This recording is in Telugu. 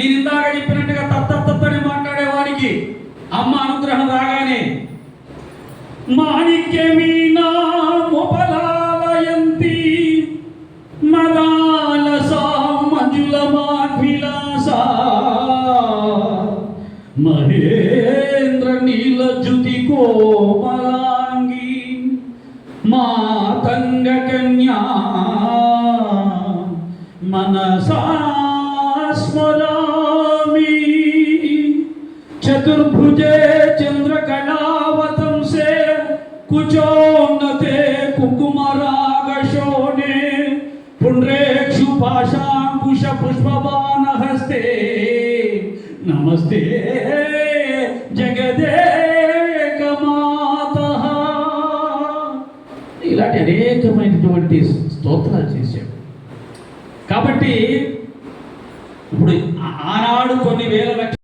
నేను ఇందాక చెప్పినట్టుగా తత్తత్తని మాట్లాడేవాడికి అమ్మ అనుగ్రహం రాగానే మాణిక్యమీనా ముపలాలయంతి మదాలసా మంజుల మాన్విలాసా మహేంద్ర నీలజ్యుతి కోమలాంగి మాతంగ కన్యా మనసా స్మరామి చతుర్భుజే చంద్రకళావతంసే. కుచోన్నతే కుంకుమరాగశోణే పుండ్రేక్షు పాశాంకుశ పుష్పబాణ హస్తే నమస్తే జగదేక మాతః ఇలాంటి అనేకమైనటువంటి స్తోత్రాలు చేశాడు. కాబట్టి ఇప్పుడు ఆనాడు కొన్ని వేల లక్షలు